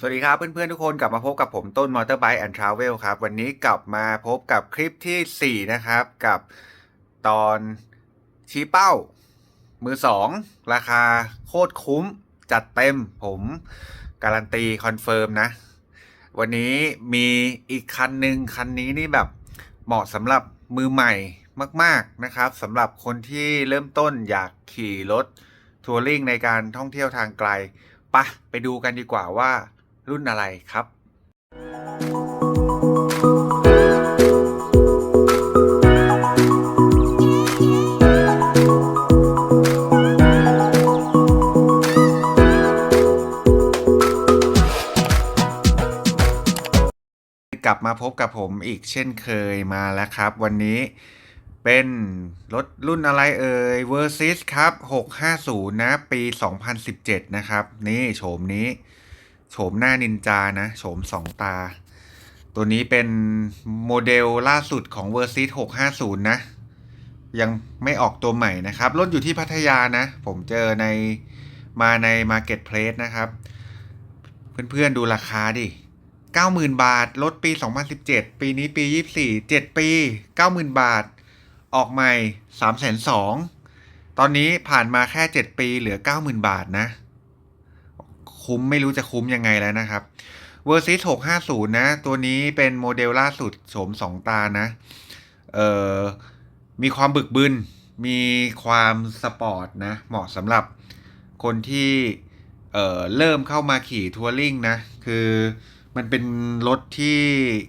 สวัสดีครับเพื่อนๆทุกคนกลับมาพบกับผมต้น Motorbike and Travel ครับ วันนี้กลับมาพบกับคลิปทีสี่4 นะครับ กับตอนชี้เป้า มือสองราคาโคตรคุ้ม จัดเต็มผมการันตีคอนเฟิร์มนะ วันนี้มีอีกคันหนึ่งคันนี้นี่แบบเหมาะสำหรับมือใหม่มาก ๆนะครับสำหรับคนที่เริ่มต้นอยากขี่รถทัวริงในการท่องเที่ยวทางไกลปะไปดูกันดีกว่าว่า รุ่นอะไรครับกลับมาพบกับผมอีกเช่นเคยมาแล้วครับ วันนี้เป็นรถรุ่นอะไรเอ่ย Versys ครับ 650 นะ ปี 2017 นะครับ นี่โฉมนี้ โฉมหน้านินจานะ โฉมสองตา ตัวนี้เป็นโมเดลล่าสุดของ Versys 650 นะ ยังไม่ออกตัวใหม่นะครับรถอยู่ที่พัทยานะ ผมเจอในมาใน Marketplace นะครับ เพื่อนๆดูราคาดิ 90,000 บาท รถปี 2017 ปีนี้ปี 24 7 ปี 90,000 บาท ออกใหม่302,000ตอนนี้ผ่านมาแค่ 7 ปีเหลือ 90,000 บาทนะ คุ้มไม่รู้จะคุ้มยังไงแล้วนะครับ Versys 650 นะ ตัวนี้เป็นโมเดลล่าสุดโฉม2ตานะ เอ่อ มีความบึกบึน มีความสปอร์ตนะ เหมาะสำหรับคนที่เอ่อเริ่มเข้ามาขี่ทัวริงนะ คือมันเป็นรถที่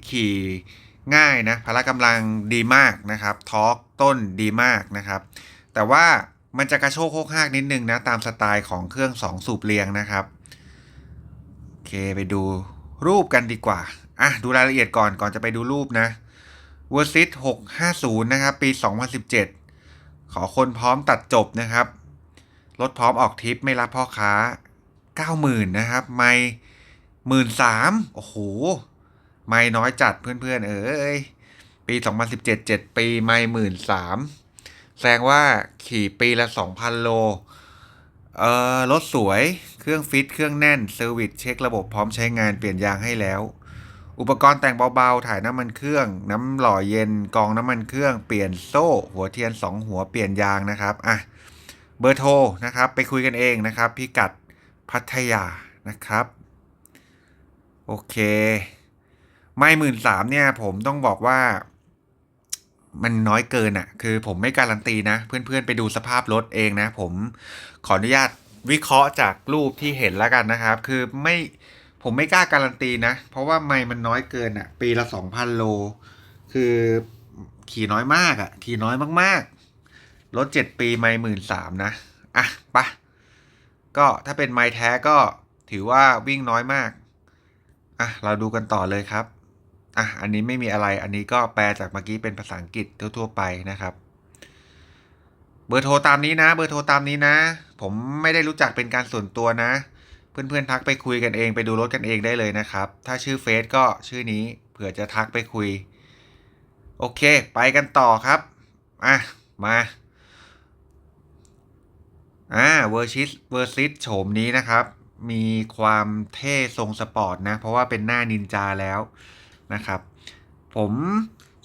ขี่ง่ายนะ พละกำลังดีมากนะครับ ทอร์กต้นดีมากนะครับ แต่ว่ามันจะกระโชกโคกหากนิดนึงนะ ตามสไตล์ของเครื่อง 2 สูบเรียงนะครับ เคไปดูรูปกันดีกว่า อะ ดูรายละเอียดก่อนก่อนจะไปดูรูปนะ v e r s y 650 นะครับ ปี 2017 ขอคนพร้อมตัดจบนะครับ รถพร้อมออกทริปไม่รับพ่อค้า 90,000 นะครับ ไม่หมื่นสามโอ้โห ไม่น้อยจัดเพื่อนๆ เอ้ย ปี 2017 7 ปี ไม่หมื่นสามแสดงว่าขี่ปีละ 2,000 โล เออรถสวย เครื่องฟิต เครื่องแน่น เซอร์วิสเช็คระบบพร้อมใช้งานเปลี่ยนยางให้แล้ว อุปกรณ์แต่งเบาๆ ถ่ายน้ำมันเครื่อง น้ำหล่อเย็น กองน้ำมันเครื่อง เปลี่ยนโซ่ หัวเทียน 2 หัว เปลี่ยนยางนะครับ อะ เบอร์โทรนะครับ ไปคุยกันเองนะครับ พิกัดพัทยานะครับ โอเค ไม่หมื่นสามเนี่ย ผมต้องบอกว่า มันน้อยเกินอะ่ะ คือผมไม่การันตีนะ เพื่อนๆ ไปดูสภาพรถเองนะ ผมขออนุญาตวิเคราะห์จากรูปที่เห็นแล้วกันนะครับ คือไม่ผมไม่กล้าการันตีนะ เพราะว่าไม่มันน้อยเกินอะ่ะ ปีละสองพันโล คือขี่น้อยมากอะ่ะ ขี่น้อยมากๆ รถเจ็ดปีไม่หมื่นสามนะ อะไปะก็ถ้าเป็นไม้แท้ก็ถือว่าวิ่งน้อยมาก อะ เราดูกันต่อเลยครับ อะอันนี้ไม่มีอะไรอันนี้ก็แปลจากเมื่อกี้เป็นภาษาอังกฤษทั่วๆไปนะครับ เบอร์โทรตามนี้นะ เบอร์โทรตามนี้นะ ผมไม่ได้รู้จักเป็นการส่วนตัวนะ เพื่อนๆทักไปคุยกันเองไปดูรถกันเองได้เลยนะครับ ถ้าชื่อเฟซก็ชื่อนี้เผื่อจะทักไปคุย โอเค ไปกันต่อครับอะมาอ่าเวอร์ชิสเวอร์ซิสโฉมนี้นะครับ มีความเท่ทรงสปอร์ตนะ เพราะว่าเป็นหน้านินจาแล้ว นะครับ ผม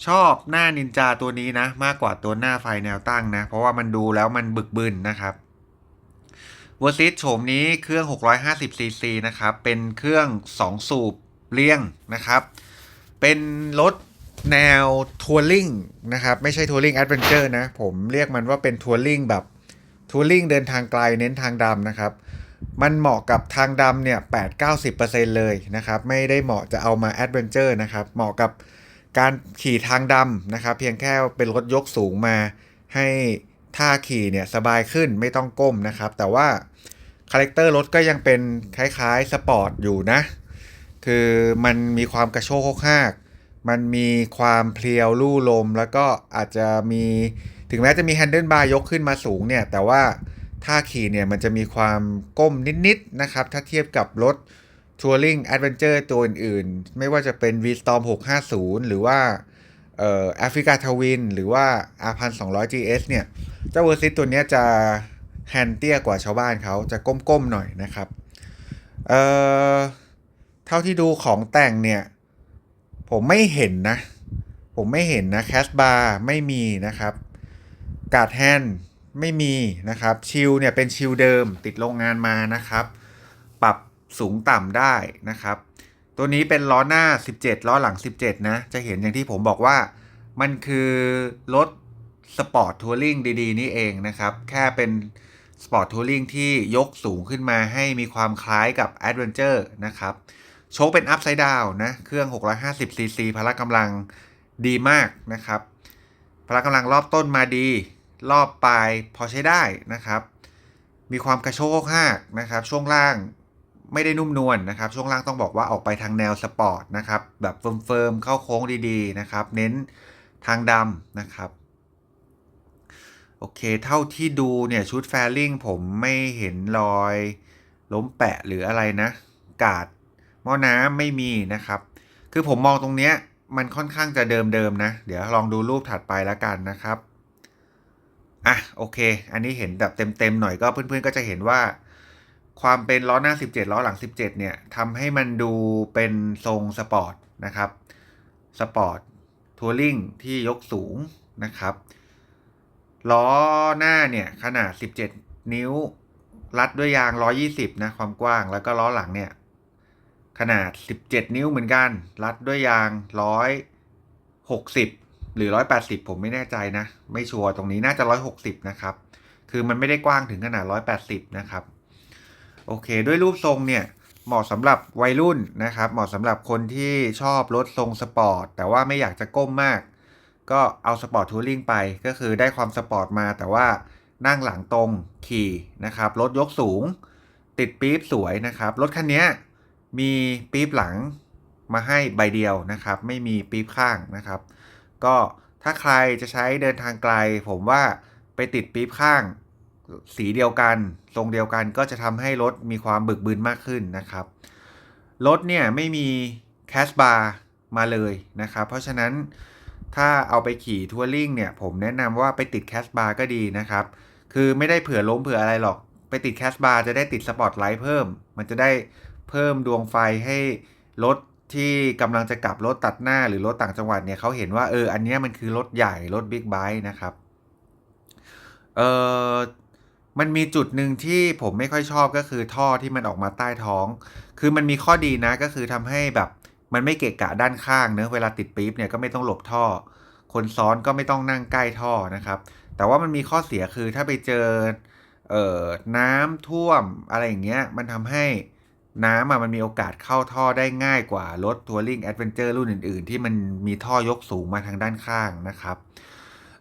ชอบหน้านินจาตัวนี้นะ มากกว่าตัวหน้าไฟแนวตั้งนะ เพราะว่ามันดูแล้วมันบึกบึนนะครับเวอร์ซิสโฉมนี้เครื่อง 650ซีซีนะครับ เป็นเครื่อง 2 สูบเลี่ยงนะครับ เป็นรถแนวทัวริงนะครับ ไม่ใช่ทัวริงแอดเวนเจอร์นะ ผมเรียกมันว่าเป็นทัวริงแบบทัวริงเดินทางไกลเน้นทางดำนะครับ มันเหมาะกับทางดำเนี่ย8-90%เลยนะครับ ไม่ได้เหมาะจะเอามาแอดเวนเจอร์นะครับ เหมาะกับการขี่ทางดำนะครับ เพียงแค่เป็นรถยกสูงมาให้ท่าขี่เนี่ยสบายขึ้นไม่ต้องก้มนะครับ แต่ว่าคาแรคเตอร์รถก็ยังเป็นคล้ายๆสปอร์ตอยู่นะ คือมันมีความกระโชกโคกหากมันมีความเพลียวลู่ลม แล้วก็อาจจะมีถึงแม้จะมีแฮนเดิลบาร์ยกขึ้นมาสูงเนี่ย แต่ว่า ท่าขี่เนี่ยมันจะมีความก้มนิดๆนะครับ ถ้าเทียบกับรถ Touring Adventure ตัวอื่นๆ ไม่ว่าจะเป็น V-Storm 650 หรือว่าเอ่อ Africa Twin หรือว่า R1200 GS เนี่ยเจ้าเวอร์ซิตตัวนี้จะแฮนด์เตี้ยกว่าชาวบ้านเขาจะก้มๆหน่อยนะครับเอ่อท่าที่ดูของแต่งเนี่ย ผมไม่เห็นนะ ผมไม่เห็นนะแคสบาร์ไม่มีนะครับ กาดแฮน ไม่มีนะครับชิลเนี่ยเป็นชิลเดิมติดโรงงานมานะครับ ปรับสูงต่ำได้นะครับ ตัวนี้เป็นล้อหน้า 17 ล้อหลัง 17 นะ จะเห็นอย่างที่ผมบอกว่า มันคือรถสปอร์ตทัวริงดีๆ นี่เองนะครับ แค่เป็นสปอร์ตทัวริงที่ยกสูงขึ้นมาให้มีความคล้ายกับ a d v e n t u r e นะครับโชคเป็นอัพไซด์ดาวนะ เครื่อง 650 ซีซีพละกำลังดีมากนะครับ พละกำลังรอบต้นมาดี รอบปลายพอใช้ได้นะครับ มีความกระโชกหากนะครับ ช่วงล่างไม่ได้นุ่มนวลนะครับ ช่วงล่างต้องบอกว่าออกไปทางแนวสปอร์ตนะครับ แบบเฟิร์มๆเข้าโค้งดีๆนะครับ เน้นทางดำนะครับโอเค เท่าที่ดูเนี่ย ชุดแฟลิงผมไม่เห็นรอยล้มแปะหรืออะไรนะ กาดหม้อน้ำไม่มีนะครับ คือผมมองตรงเนี้ยมันค่อนข้างจะเดิมๆนะ เดี๋ยวลองดูรูปถัดไปแล้วกันนะครับ อะโอเค อันนี้เห็นแบบเต็มๆหน่อยก็เพื่อนๆก็จะเห็นว่า ความเป็นล้อหน้า 17 ล้อหลัง 17 เนี่ยทำให้มันดูเป็นทรงสปอร์ตนะครับสปอร์ตทัวริงที่ยกสูงนะครับล้อหน้าเนี่ยขนาด 17 นิ้ว รัดด้วยยาง 120 นะ ความกว้าง แล้วก็ล้อหลังเนี่ย ขนาด 17 นิ้วเหมือนกัน รัดด้วยยาง 160 หรือ 180 ผมไม่แน่ใจนะ ไม่ชัวร์ตรงนี้น่าจะ 160 นะครับ คือมันไม่ได้กว้างถึงขนาด 180 นะครับ โอเค ด้วยรูปทรงเนี่ยเหมาะสำหรับวัยรุ่นนะครับ เหมาะสำหรับคนที่ชอบรถทรงสปอร์ต แต่ว่าไม่อยากจะก้มมาก ก็เอาสปอร์ตทัวริงไปก็คือได้ความสปอร์ตมา แต่ว่านั่งหลังตรงขี่นะครับ รถยกสูง ติดปี๊บสวยนะครับ รถคันนี้มีปี๊บหลังมาให้ใบเดียวนะครับ ไม่มีปี๊บข้างนะครับ ก็ถ้าใครจะใช้เดินทางไกล ผมว่าไปติดปี๊บข้างสีเดียวกัน ทรงเดียวกันก็จะทำให้รถมีความบึกบึนมากขึ้นนะครับ รถเนี่ยไม่มีแคสบาร์มาเลยนะครับ เพราะฉะนั้นถ้าเอาไปขี่ทัวริงเนี่ย ผมแนะนำว่าไปติดแคสบาร์ก็ดีนะครับ คือไม่ได้เผื่อล้มเผื่ออะไรหรอก ไปติดแคสบาร์จะได้ติดสปอตไลท์เพิ่ม มันจะได้เพิ่มดวงไฟให้รถ ที่กำลังจะกลับรถตัดหน้าหรือรถต่างจังหวัดเนี่ยเขาเห็นว่าเอออันนี้มันคือรถใหญ่รถบิ๊กไบค์นะครับเออมันมีจุดหนึ่งที่ผมไม่ค่อยชอบก็คือท่อที่มันออกมาใต้ท้อง คือมันมีข้อดีนะก็คือทำให้แบบมันไม่เกะกะด้านข้างเนอะเวลาติดปี๊บเนี่ยก็ไม่ต้องหลบท่อ คนซ้อนก็ไม่ต้องนั่งใกล้ท่อนะครับ แต่ว่ามันมีข้อเสียคือถ้าไปเจอเอ่อน้ำท่วมอะไรอย่างเงี้ยมันทำให้ น้ำอะมันมีโอกาสเข้าท่อได้ง่ายกว่ารถทัวริงแอดเวนเจอร์รุ่นอื่น ๆ ที่มันมีท่อยกสูงมาทางด้านข้างนะครับ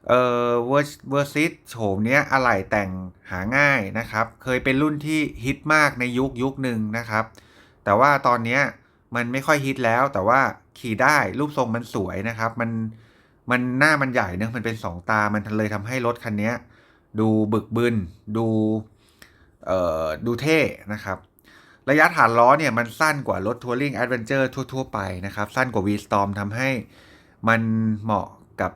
เอ่อเวอร์เวอร์ซิสโฉมเนี้ยอะไหล่แต่งหาง่ายนะครับ เคยเป็นรุ่นที่ฮิตมากในยุคยุคหนึ่งนะครับ แต่ว่าตอนเนี้ยมันไม่ค่อยฮิตแล้ว แต่ว่าขี่ได้รูปทรงมันสวยนะครับ มันมันหน้ามันใหญ่เนะมันเป็นสองตามันเลยทำให้รถคันนี้ดูบึกบึนดูเอ่อดูเท่นะครับ ระยะฐานล้อเนี่ยมันสั้นกว่ารถทัวริงแอดเวนเจอร์ทั่ว ๆ ไปนะครับ สั้นกว่า V-Storm ทำให้มันเหมาะกับ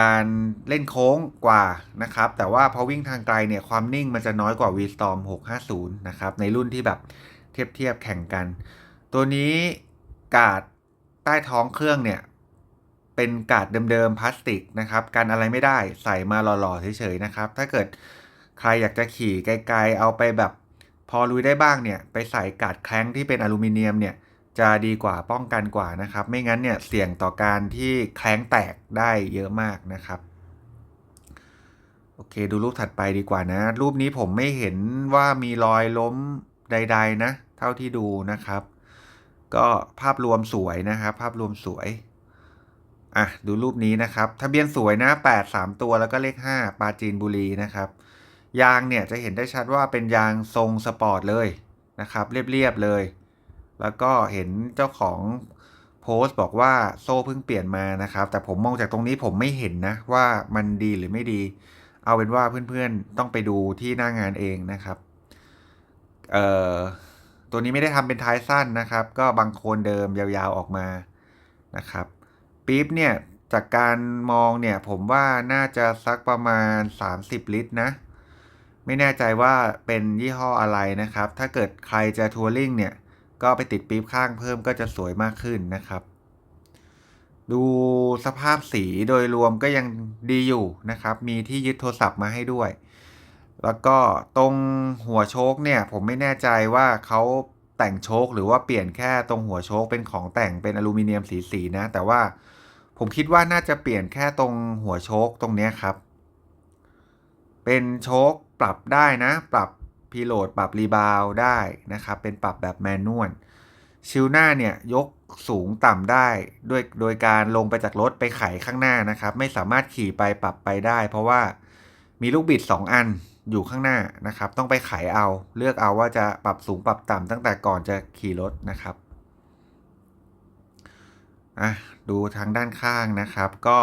การเล่นโค้งกว่านะครับ แต่ว่าพอวิ่งทางไกลเนี่ยความนิ่งมันจะน้อยกว่า V-Storm 650 นะครับ ในรุ่นที่แบบเทียบเทียบแข่งกัน ตัวนี้กาดใต้ท้องเครื่องเนี่ยเป็นกาดเดิมๆพลาสติกนะครับกันอะไรไม่ได้ใส่มาหล่อๆเฉยๆนะครับ ถ้าเกิดใครอยากจะขี่ไกลๆเอาไปแบบ พอลุยได้บ้างเนี่ยไปใส่กาดแคล้งที่เป็นอลูมิเนียมเนี่ยจะดีกว่าป้องกันกว่านะครับ ไม่งั้นเนี่ยเสี่ยงต่อการที่แคล้งแตกได้เยอะมากนะครับโอเค ดูรูปถัดไปดีกว่านะ รูปนี้ผมไม่เห็นว่ามีรอยล้มใด ๆ นะ เท่าที่ดูนะครับ ก็ภาพรวมสวยนะครับ ภาพรวมสวยอะดูรูปนี้นะครับ ทะเบียนสวยนะ 8 3 ตัวแล้วก็เลข 5 ปาจีนบุรีนะครับ ยางเนี่ยจะเห็นได้ชัดว่าเป็นยางทรงสปอร์ตเลยนะครับ เรียบๆเลย แล้วก็เห็นเจ้าของโพสต์บอกว่าโซ่เพิ่งเปลี่ยนมานะครับ แต่ผมมองจากตรงนี้ผมไม่เห็นนะว่ามันดีหรือไม่ดี เอาเป็นว่าเพื่อนๆต้องไปดูที่หน้างานเองนะครับเอ่อตัวนี้ไม่ได้ทำเป็นท้ายสั้นนะครับ ก็บางโคนเดิมยาวๆออกมานะครับปี๊บเนี่ยจากการมองเนี่ยผมว่าน่าจะสักประมาณ 30 ลิตรนะ ไม่แน่ใจว่าเป็นยี่ห้ออะไรนะครับ ถ้าเกิดใครจะทัวริงเนี่ย ก็ไปติดปี๊บข้างเพิ่มก็จะสวยมากขึ้นนะครับ ดูสภาพสีโดยรวมก็ยังดีอยู่นะครับ มีที่ยึดโทรศัพท์มาให้ด้วย แล้วก็ตรงหัวโชคเนี่ย ผมไม่แน่ใจว่าเขาแต่งโชคหรือว่าเปลี่ยนแค่ตรงหัวโชคเป็นของแต่งเป็นอลูมิเนียมสีสีนะ แต่ว่าผมคิดว่าน่าจะเปลี่ยนแค่ตรงหัวโชคตรงนี้ครับ เป็นโชค ปรับได้นะ ปรับพีโหลดปรับรีบาวได้นะครับ เป็นปรับแบบแมนนวลชิลหน้าเนี่ยยกสูงต่ำได้ด้วยโดยการลงไปจากรถไปไขข้างหน้านะครับ ไม่สามารถขี่ไปปรับไปได้ เพราะว่ามีลูกบิด 2 อันอยู่ข้างหน้านะครับ ต้องไปไขเอาเลือกเอาว่าจะปรับสูงปรับต่ำตั้งแต่ก่อนจะขี่รถนะครับอะดูทางด้านข้างนะครับ ก็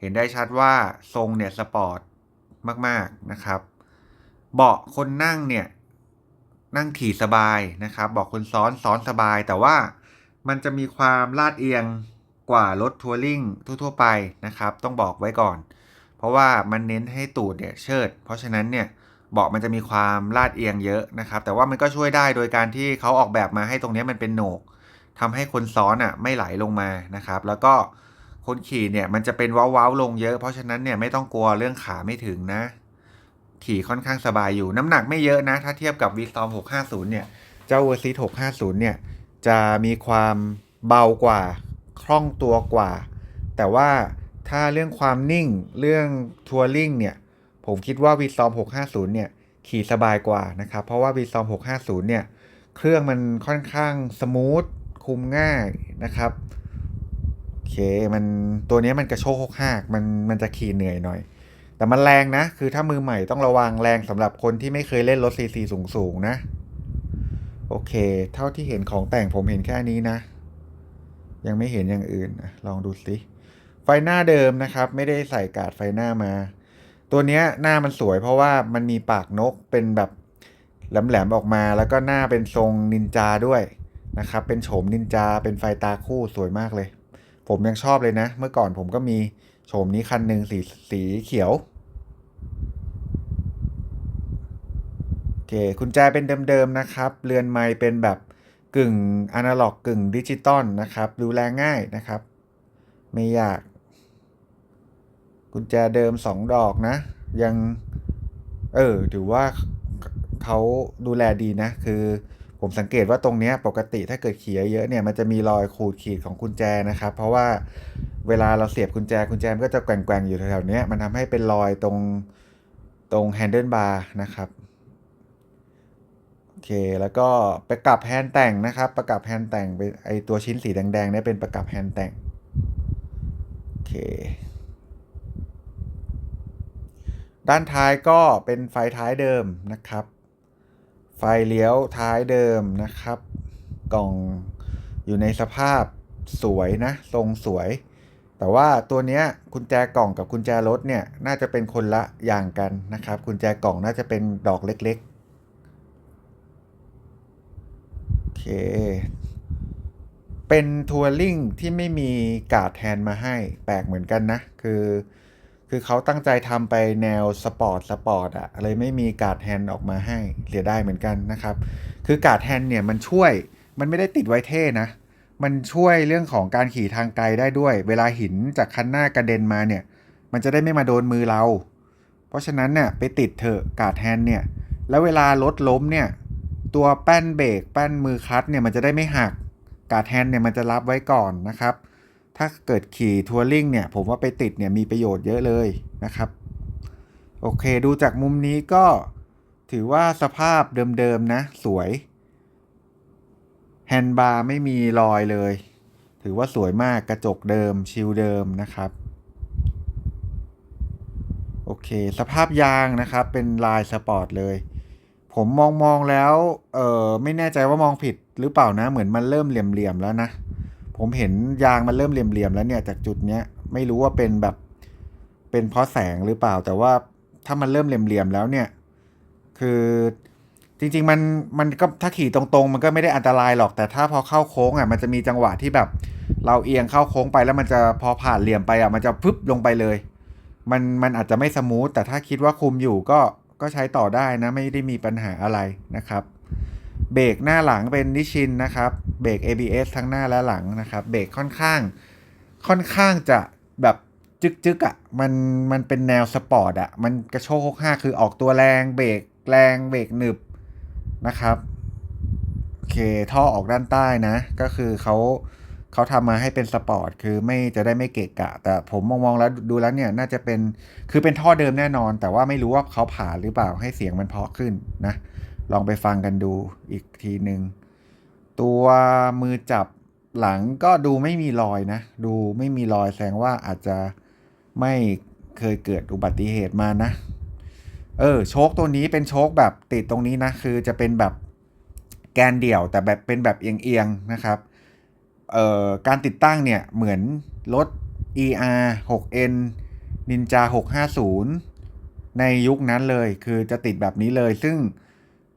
เห็นได้ชัดว่าทรงเนี่ยสปอร์ตมาก ๆ นะครับ เบาะคนนั่งเนี่ยนั่งขี่สบายนะครับเบาะคนซ้อนซ้อนสบาย แต่ว่ามันจะมีความลาดเอียงกว่ารถทัวริงทั่ว ๆ ไปนะครับ ต้องบอกไว้ก่อน เพราะว่ามันเน้นให้ตูดเนี่ยเชิด เพราะฉะนั้นเนี่ยเบาะมันจะมีความลาดเอียงเยอะนะครับ แต่ว่ามันก็ช่วยได้โดยการที่เขาออกแบบมาให้ตรงนี้มันเป็นโหนกทำให้คนซ้อนอะไม่ไหลลงมานะครับ แล้วก็คนขี่เนี่ยมันจะเป็นว้าๆลงเยอะ เพราะฉะนั้นเนี่ยไม่ต้องกลัวเรื่องขาไม่ถึงนะ ขี่ค่อนข้างสบายอยู่ น้ำหนักไม่เยอะนะ ถ้าเทียบกับ v s t o r m 650 เนี่ย เจ้า v e r s i 650 เนี่ย จะมีความเบากว่า คล่องตัวกว่า แต่ว่าถ้าเรื่องความนิ่งเรื่องทัวริงเนี่ย ผมคิดว่า v s t o r m 650 เนี่ย ขี่สบายกว่านะครับ เพราะว่า v s t o r m 650 เนี่ย เครื่องมันค่อนข้างสมูท คุมง่ายนะครับโอเค มันตัวนี้มันกระโชกหากมันมันจะขี่เหนื่อยหน่อย แต่มันแรงนะ คือถ้ามือใหม่ต้องระวังแรงสำหรับคนที่ไม่เคยเล่นรถซีซีสูงๆนะ โอเค เท่าที่เห็นของแต่งผมเห็นแค่นี้นะ ยังไม่เห็นอย่างอื่นลองดูสิไฟหน้าเดิมนะครับ ไม่ได้ใส่กาดไฟหน้ามา ตัวเนี้ยหน้ามันสวยเพราะว่ามันมีปากนกเป็นแบบแหลมๆออกมา แล้วก็หน้าเป็นทรงนินจาด้วยนะครับ เป็นโฉมนินจาเป็นไฟตาคู่สวยมากเลย ผมยังชอบเลยนะ เมื่อก่อนผมก็มีโฉมนี้คันหนึ่งสีสีเขียวโอเคกุญแจเป็นเดิมๆนะครับ เรือนไม้เป็นแบบกึ่งอนาล็อกกึ่งดิจิตอลนะครับ ดูแลง่ายนะครับ ไม่ยาก กุญแจเดิม 2 ดอกนะ ยัง เออถือว่าเขาดูแลดีนะ คือ ผมสังเกตว่าตรงนี้ปกติถ้าเกิดขี่เยอะเนี่ยมันจะมีรอยขูดขีดของกุญแจนะครับ เพราะว่าเวลาเราเสียบกุญแจกุญแจมันก็จะแกว่งๆอยู่แถวๆนี้มันทำให้เป็นรอยตรงตรงแฮนเดิลบาร์นะครับโอเคแล้วก็ประกับแฮนด์แต่งนะครับ ประกับแฮนด์แต่งเป็นไอตัวชิ้นสีแดงๆเนี่ยเป็นประกับแฮนด์แต่งโอเคด้านท้ายก็เป็นไฟท้ายเดิมนะครับ ไฟเลี้ยวท้ายเดิมนะครับ กล่องอยู่ในสภาพสวยนะ ทรงสวย แต่ว่าตัวเนี้ยกุญแจกล่องกับกุญแจรถเนี่ย น่าจะเป็นคนละอย่างกันนะครับ กุญแจกล่องน่าจะเป็นดอกเล็กๆ โอเค เป็นทัวริงที่ไม่มีกาดแทนมาให้ แปลกเหมือนกันนะ คือ คือเขาตั้งใจทำไปแนวสปอร์ตสปอร์ตอะเลยไม่มีการ์ดแฮนด์ออกมาให้เสียได้เหมือนกันนะครับ คือการ์ดแฮนด์เนี่ยมันช่วยมันไม่ได้ติดไว้เท่นะ มันช่วยเรื่องของการขี่ทางไกลได้ด้วย เวลาหินจากคันหน้ากระเด็นมาเนี่ย มันจะได้ไม่มาโดนมือเรา เพราะฉะนั้นเนี่ยไปติดเถอะการ์ดแฮนด์เนี่ย แล้วเวลารถล้มเนี่ย ตัวแป้นเบรกแป้นมือคลัตช์เนี่ยมันจะได้ไม่หักการ์ดแฮนด์เนี่ยมันจะรับไว้ก่อนนะครับ ถ้าเกิดขี่ทัวริงเนี่ยผมว่าไปติดเนี่ยมีประโยชน์เยอะเลยนะครับ โอเคดูจากมุมนี้ก็ถือว่าสภาพเดิมๆนะ สวย แฮนด์บาร์ไม่มีรอยเลย ถือว่าสวยมากกระจกเดิมชิลเดิมนะครับ โอเค สภาพยางนะครับ เป็นลายสปอร์ตเลย ผมมองมองแล้ว เออไม่แน่ใจว่ามองผิดหรือเปล่านะ เหมือนมันเริ่มเหลี่ยมๆแล้วนะ ผมเห็นยางมันเริ่มเหลี่ยมๆแล้วเนี่ยจากจุดเนี้ยไม่รู้ว่าเป็นแบบเป็นเพราะแสงหรือเปล่า แต่ว่าถ้ามันเริ่มเหลี่ยมๆแล้วเนี่ย คือจริงๆมันมันก็ถ้าขี่ตรงๆ มันก็ไม่ได้อันตรายหรอกแต่ถ้าพอเข้าโค้งอะมันจะมีจังหวะที่แบบ เราเอียงเข้าโค้งไปแล้วมันจะพอผ่านเหลี่ยมไปอะมันจะพึบลงไปเลย มันมันอาจจะไม่สมูทแต่ถ้าคิดว่าคุมอยู่ก็ก็ใช้ต่อได้นะไม่ได้มีปัญหาอะไรนะครับ เบรกหน้าหลังเป็นนิชินนะครับ เบรก ABS ทั้งหน้าและหลังนะครับ เบรกค่อนข้าง ค่อนข้างจะแบบจึกจึกๆอะ่ะ มัน มันเป็นแนวสปอร์ตอะ่ะ มันกระโชกหกห้าคือออกตัวแรง เบรกแรง เบรกหนึบนะครับ โอเค ท่อออกด้านใต้นะ ก็คือเขาเขาทำมาให้เป็นสปอร์ต คือไม่จะได้ไม่เกะกะ แต่ผมมองมองๆแล้วดูแล้วเนี่ย น่าจะเป็น คือเป็นท่อเดิมแน่นอน แต่ว่าไม่รู้ว่าเขาผ่าหรือเปล่าให้เสียงมันเพาะขึ้นนะ ลองไปฟังกันดูอีกทีหนึ่งตัวมือจับหลังก็ดูไม่มีรอยนะ ดูไม่มีรอยแสดงว่าอาจจะไม่เคยเกิดอุบัติเหตุมานะ เออโชคตัวนี้เป็นโชคแบบติดตรงนี้นะ คือจะเป็นแบบแกนเดี่ยวแต่แบบเป็นแบบเอียงๆนะครับ เอ่อการติดตั้งเนี่ยเหมือนรถ ER 6N Ninja 650 ในยุคนั้นเลย คือจะติดแบบนี้เลย ซึ่ง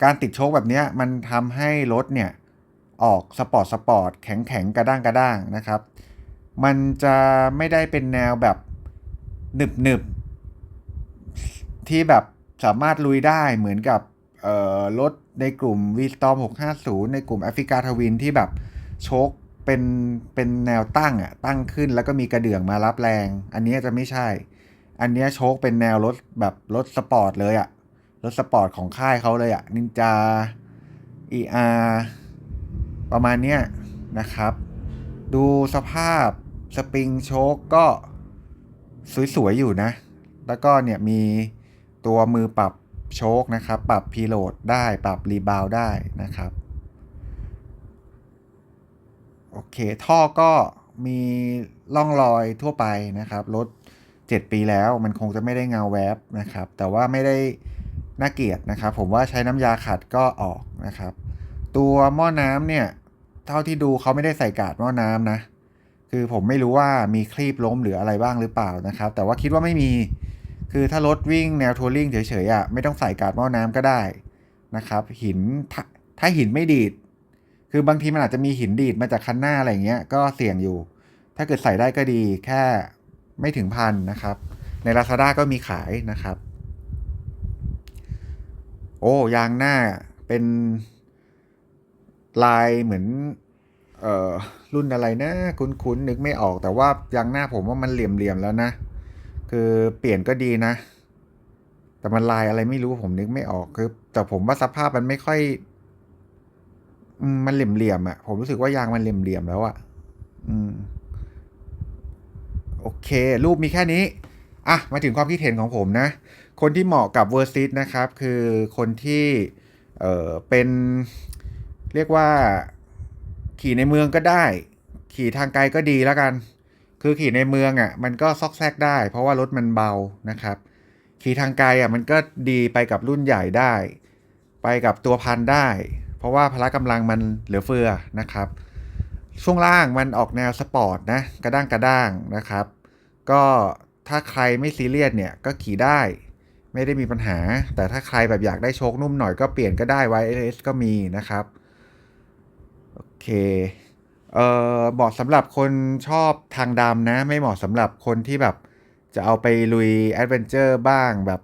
การติดโชคแบบนี้มันทำให้รถเนี่ยออกสปอร์ตสปอร์ตแข็งแข็งกระด้างกระด้างนะครับ มันจะไม่ได้เป็นแนวแบบหนึบหนึบที่แบบสามารถลุยได้เหมือนกับรถในกลุ่ม v s t o r m 650 ในกลุ่มแอฟริกาทวินที่แบบโชคเป็นเป็นแนวตั้งอะตั้งขึ้นแล้วก็มีกระเดื่องมารับแรง อันนี้จะไม่ใช่ อันนี้โชคเป็นแนวรถแบบรถสปอร์ตเลยอะ ถสปอร์ตของค่ายเขาเลยอะนินจา ER ประมาณเนี้ยนะครับ ดูสภาพสปริงโชคก็สวย ๆ อยู่นะ แล้วก็เนี่ยมีตัวมือปรับโชคนะครับ ปรับพีโหลดได้ปรับรีบาวได้นะครับ โอเค ท่อก็มีร่องรอยทั่วไปนะครับ รถ 7 ปีแล้วมันคงจะไม่ได้เงาแวบนะครับ แต่ว่าไม่ได้ น่าเกลียดนะครับ ผมว่าใช้น้ำยาขัดก็ออกนะครับ ตัวหม้อน้ำเนี่ยเท่าที่ดูเขาไม่ได้ใส่กาดหม้อน้ำนะ คือผมไม่รู้ว่ามีคลีบล้มหรืออะไรบ้างหรือเปล่านะครับ แต่ว่าคิดว่าไม่มี คือถ้ารถวิ่งแนวทัวริงเฉยๆอะไม่ต้องใส่กาดหม้อน้ำก็ได้นะครับ หินถ้าถ้าหินไม่ดีด คือบางทีมันอาจจะมีหินดีดมาจากคันหน้าอะไรเงี้ยก็เสี่ยงอยู่ ถ้าเกิดใส่ได้ก็ดีแค่ไม่ถึงพันนะครับ ใน Lazada ก็มีขายนะครับ โอ้ยางหน้าเป็นลายเหมือนเอ่อรุ่นอะไรนะคุ้นๆนึกไม่ออกแต่ว่ายางหน้าผมว่ามันเหลี่ยมๆแล้วนะ คือเปลี่ยนก็ดีนะ แต่มันลายอะไรไม่รู้ผมนึกไม่ออกคือ แต่ผมว่าสภาพมันไม่ค่อยมันเหลี่ยมๆอะ ผมรู้สึกว่ายางมันเหลี่ยมๆแล้วอะ อืม โอเค รูปมีแค่นี้ อะมาถึงความคิดเห็นของผมนะ คนที่เหมาะกับเวอร์ซิตนะครับคือคนที่เออเป็นเรียกว่าขี่ในเมืองก็ได้ ขี่ทางไกลก็ดีแล้วกัน คือขี่ในเมืองอะมันก็ซอกแซกได้ เพราะว่ารถมันเบานะครับ ขี่ทางไกลอะมันก็ดีไปกับรุ่นใหญ่ได้ ไปกับตัวพันได้ เพราะว่าพละกำลังมันเหลือเฟือนะครับ ช่วงล่างมันออกแนวสปอร์ตนะกระด้างกระด้างนะครับ ก็ ถ้าใครไม่ซีเรียสเนี่ยก็ขี่ได้ ไม่ได้มีปัญหา แต่ถ้าใครแบบอยากได้โชคนุ่มหน่อยก็เปลี่ยนก็ได้ YLS ก็มีนะครับ โอเคเอ่อเหมาะสำหรับคนชอบทางดำนะ ไม่เหมาะสำหรับคนที่แบบจะเอาไปลุยแอดเวนเจอร์บ้างแบบ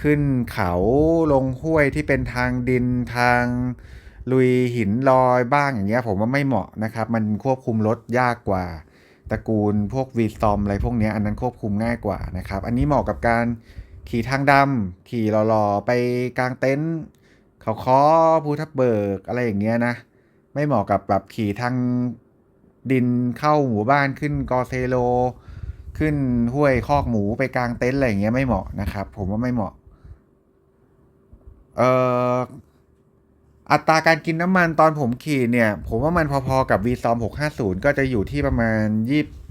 ขึ้นเขาลงห้วยที่เป็นทางดินทางลุยหินลอยบ้างอย่างเงี้ยผมว่าไม่เหมาะนะครับ มันควบคุมรถยากกว่า ตระกูลพวกวีซอมอะไรพวกนี้อันนั้นควบคุมง่ายกว่านะครับ อันนี้เหมาะกับการขี่ทางดำขี่หล่อๆ ไปกลางเต็นท์เขาคอภูทับเบิกอะไรอย่างเงี้ยนะ ไม่เหมาะกับแบบขี่ทางดินเข้าหมู่บ้านขึ้นกอเซโล ขึ้นห้วยคอกหมูไปกลางเต็นท์อะไรอย่างเงี้ยไม่เหมาะนะครับ ผมว่าไม่เหมาะ เอ่อ อัตราการกินน้ำมันตอนผมขี่เนี่ย ผมว่ามันพอๆกับ v s o m 650 ก็จะอยู่ที่ประมาณ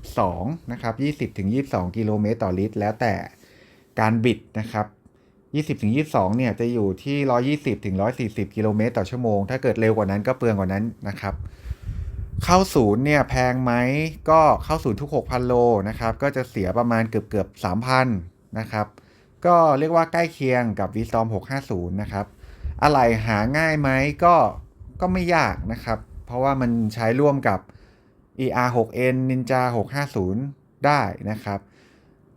22 นะครับ 20ถึง22 กิโลเมตรต่อลิตร แล้วแต่การบิดนะครับ 20ถึง22 เนี่ยจะอยู่ที่ 120ถึง140 กิโลเมตรต่อชั่วโมง ถ้าเกิดเร็วกว่านั้นก็เปลืองกว่านั้นนะครับ เข้าศูนย์เนี่ยแพงไหมก็เข้าศูนย์ทุก 6,000 โลนะครับ ก็จะเสียประมาณเกือบเกือบ3,000 นะครับ ก็เรียกว่าใกล้เคียงกับ v s t o r m 650 นะครับ อะไรหาง่ายไหมก็ก็ไม่ยากนะครับ เพราะว่ามันใช้ร่วมกับ ER 6N Ninja 650 ได้นะครับ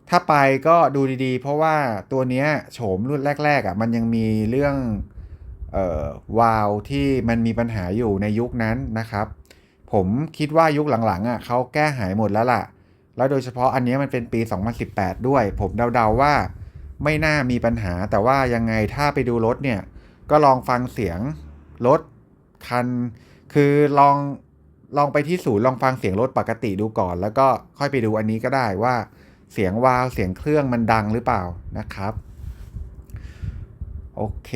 ถ้าไปก็ดูดีๆ เพราะว่าตัวเนี้ยโฉมรุ่นแรกๆอะมันยังมีเรื่องออวาล์วที่มันมีปัญหาอยู่ในยุคนั้นนะครับ ผมคิดว่ายุคหลังๆอะเขาแก้หายหมดแล้วล่ะ แล้วโดยเฉพาะอันนี้มันเป็นปี 2018 ด้วย ผมเดาๆว่าไม่น่ามีปัญหาแต่ว่ายังไงถ้าไปดูรถเนี่ย ก็ลองฟังเสียงรถคัน คือลองลองไปที่ศูนย์ลองฟังเสียงรถปกติดูก่อน แล้วก็ค่อยไปดูอันนี้ก็ได้ว่าเสียงวาวเสียงเครื่องมันดังหรือเปล่านะครับ โอเค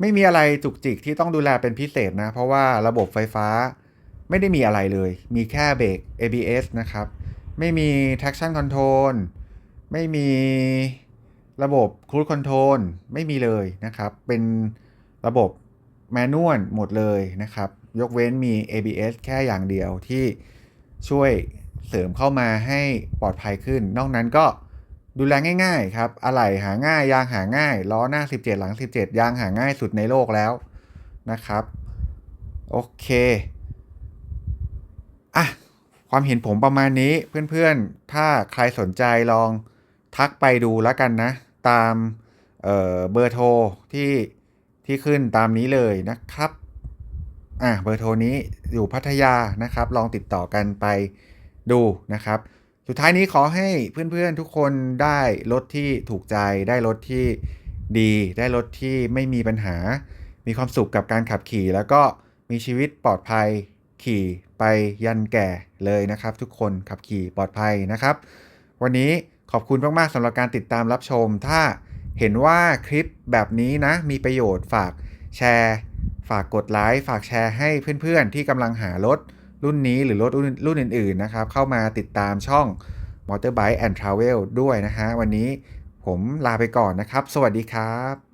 ไม่มีอะไรจุกจิกที่ต้องดูแลเป็นพิเศษนะ เพราะว่าระบบไฟฟ้าไม่ได้มีอะไรเลย มีแค่เบรก ABS นะครับ ไม่มี traction control ไม่มี ระบบ cruise control ไม่มีเลยนะครับ เป็นระบบแมนนวลหมดเลยนะครับ ยกเว้นมี ABS แค่อย่างเดียวที่ช่วยเสริมเข้ามาให้ปลอดภัยขึ้น นอกนั้นก็ดูแลง่าย ๆ ครับ อะไหล่หาง่าย ยางหาง่าย ล้อหน้า 17 หลัง 17 ยางหาง่ายสุดในโลกแล้วนะครับ โอเค อะ ความเห็นผมประมาณนี้เพื่อนๆ ถ้าใครสนใจลองทักไปดูแล้วกันนะ ตามเเบอร์โทรที่ที่ขึ้นตามนี้เลยนะครับอะเบอร์โทรนี้อยู่พัทยานะครับ ลองติดต่อกันไปดูนะครับ สุดท้ายนี้ขอให้เพื่อนๆทุกคนได้รถที่ถูกใจ ได้รถที่ดี ได้รถที่ไม่มีปัญหา มีความสุขกับการขับขี่ แล้วก็มีชีวิตปลอดภัยขี่ไปยันแก่เลยนะครับ ทุกคนขับขี่ปลอดภัยนะครับ วันนี้ ขอบคุณมาก ๆสำหรับการติดตามรับชม ถ้าเห็นว่าคลิปแบบนี้นะ มีประโยชน์ฝากแชร์ ฝากกดไลค์ฝากแชร์ให้เพื่อนๆ ที่กำลังหารถรุ่นนี้หรือรถรุ่นอื่นๆนะครับ เข้ามาติดตามช่อง Motorbike and Travel ด้วยนะฮะ วันนี้ผมลาไปก่อนนะครับ สวัสดีครับ